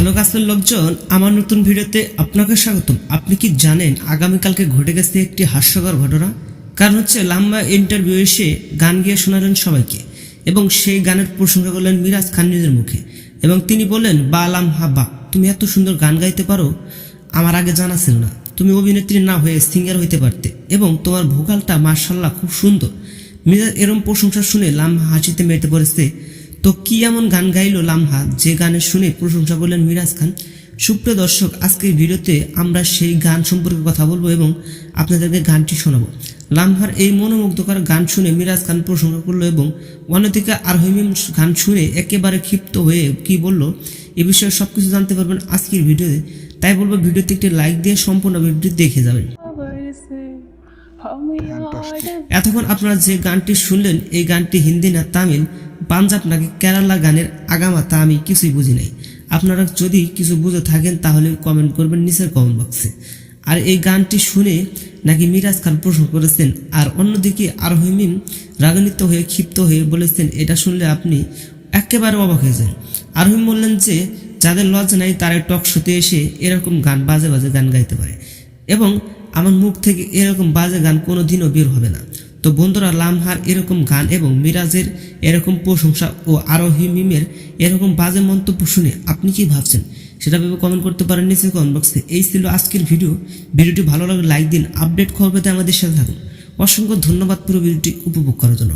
Hello গাছের লোকজন, আমার নতুন ভিডিওতে আপনাকে স্বাগতম। আপনি কি জানেন আগামীকালকে ঘটে গেছে একটি হাস্যকর ঘটনা? কারণ হচ্ছে লাম্বা ইন্টারভিউ এসে গান গিয়ে শোনালেন সবাইকে, এবং সেই গানের প্রশংসা করলেন মিরাজ খান নিজের মুখে। এবং তিনি বললেন, বা লাম হাব্বা তুমি এত সুন্দর গান গাইতে পারো? আমার আগে জানা ছিল না। তুমি অভিনেত্রী না হয়ে সিঙ্গার হইতে পারতে, এবং তোমার ভোকালটা মার্শাল্লাহ খুব সুন্দর। মিরাজ এরম প্রশংসা শুনে লামহা হাসিতে মেতে পড়েছে। তো কি এমন গান গাইলো লামহা? যে গানের শুনে প্রশংসা করলেন মিরাজ খান। সুপ্রিয় দর্শক, আজকের ভিডিওতে আমরা সেই গান সম্পর্কে কথা বলব এবং আপনাদেরকে গানটি শোনাবো। লামহার এই মনোমুগ্ধকর গান শুনে মিরাজ খান প্রশংসা করল এবং অন্যদিকে আরহিমিম গান শুনে একেবারে ক্ষিপ্ত হয়ে কি বলল, এ বিষয়ে সবকিছু জানতে পারবেন আজকের ভিডিওতে। তাই বলব, ভিডিওতে একটি লাইক দিয়ে সম্পূর্ণ ভিডিওটি দেখে যাবেন। এতক্ষণ আপনারা যে গানটি শুনলেন, এই গানটি হিন্দি না তামিল পাঞ্জাব নাকি কেরালা গানের আগামা তা আমি কিছুই বুঝি নাই। আপনারা যদি কিছু বুঝে থাকেন, তাহলে কমেন্ট করবেন নিচের কমেন্ট বক্সে আর এই গানটি শুনে নাকি মিরাজ খান প্রশ্ন করেছেন, আর অন্যদিকে আরহিমিম রাগান্বিত হয়ে ক্ষিপ্ত হয়ে বলেছেন, এটা শুনলে আপনি একেবারে অবাক হয়ে যান। আরহিম বললেন যে, যাদের লজ্জা নাই, তারা টক শোতে এসে এরকম গান বাজে বাজে গান গাইতে পারে। এবং আমার মুখ থেকে এরকম বাজে গান কোনো দিনও বের হবে না। তো বন্ধুরা, লামহার এরকম গান এবং মিরাজের এরকম প্রশংসা ও আরোহী মিমের এরকম বাজে মন্তব্য শুনে আপনি কি ভাবছেন? সেটা ভেবে কমেন্ট করতে পারেন নিচে কমেন্ট বক্সে এই ছিল আজকের ভিডিও ভিডিওটি ভালো লাগলে লাইক দিন আপডেট খবর পেতে আমাদের সাথে থাকুন। অসংখ্য ধন্যবাদ পুরো ভিডিওটি উপভোগ করার জন্য।